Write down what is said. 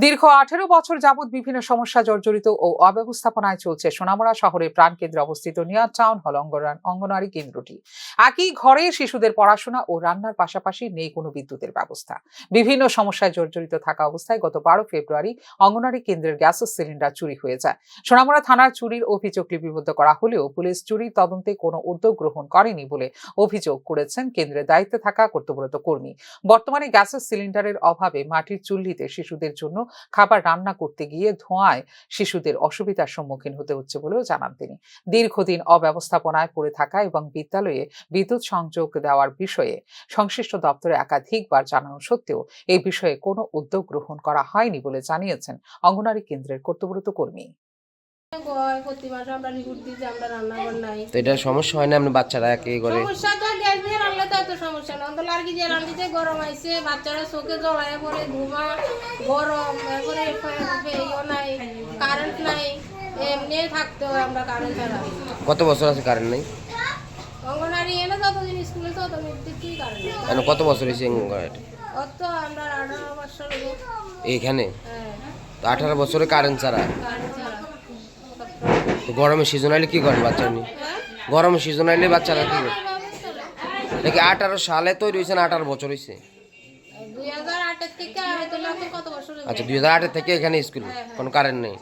দীর্ঘ আঠেরো বছর যাবৎ বিভিন্ন সমস্যা জর্জরিত ও অব্যবস্থাপনায় চলছে সোনামুড়া শহরের প্রাণকেন্দ্রে অবস্থিত নিয়া টাউন হল অঙ্গনা- অঙ্গনওয়াড়ি কেন্দ্রটি। একই ঘরে শিশুদের পড়াশোনা ও রান্নার পাশাপাশি নেই কোনো বিদ্যুতের ব্যবস্থা। বিভিন্ন সমস্যায় জর্জরিত থাকা অবস্থায় গত বারো ফেব্রুয়ারি অঙ্গনওয়াড়ি কেন্দ্রের গ্যাস সিলিন্ডার চুরি হয়ে যায়। সোনামুড়া থানার চুরির অভিযোগ লিপিবদ্ধ করা হলেও পুলিশ চুরির তদন্তে কোনো উদ্যোগ গ্রহণ করেনি বলে অভিযোগ করেছেন কেন্দ্রের দায়িত্বে থাকা কর্তব্যরত কর্মী। বর্তমানে গ্যাসের সিলিন্ডারের অভাবে মাটির চুল্লিতে শিশুদের জন্য খাবার রান্না করতে গিয়ে ধোঁয়ায় শিশুদের অসুবিধার সম্মুখীন হতে হচ্ছে বলেও জানান তিনি। দীর্ঘদিন অব্যবস্থাপনায় পড়ে থাকা এবং বিদ্যালয়ে বিদ্যুৎ সংযোগ দেওয়ার বিষয়ে সংশ্লিষ্ট দপ্তরে একাধিকবার জানানো সত্ত্বেও এই বিষয়ে কোনো উদ্যোগ গ্রহণ করা হয়নি বলে জানিয়েছেন অঙ্গনারী কেন্দ্রের কর্তব্যরত কর্মী। আমরা আমরা এটা সমস্যা হয় না আপনি বাচ্চারা একে করে সমস্যা তো গ্যাস দিয়ে রান্নলে তো এত সমস্যা না। অন্তত আর কি যে রান্ধিতে গরম আইছে বাচ্চারা চোখে ধুমা গরম এরপরে ইয়ে নাই কারেন্ট নাই এমনি থাকতে হয় আমরা কারেন্ট ছাড়া। কত বছর আছে কারেন্ট নেই? অঙ্গনারী এনে যতদিন স্কুলে ততদিন কি কারেন্ট নেই। কত বছর হয়েছে অঙ্গনওয়াড়িতে? অত আমরা আঠারো বছর এইখানে? হ্যাঁ। তো আঠারো বছরে কারেন্ট ছাড়া? কারেন্ট ছাড়া। তো গরমে সিজন আইলে কি করেন বাচ্চা নিয়ে? হ্যাঁ? গরমে সিজন আইলে বাচ্চারা কি করে। নাকি আঠারো সালে তৈরি হয়েছে না আঠারো বছর হয়েছে? আচ্ছা দুই হাজার আটের থেকে এখানে স্কুল কোনো কারেন্ট নেই?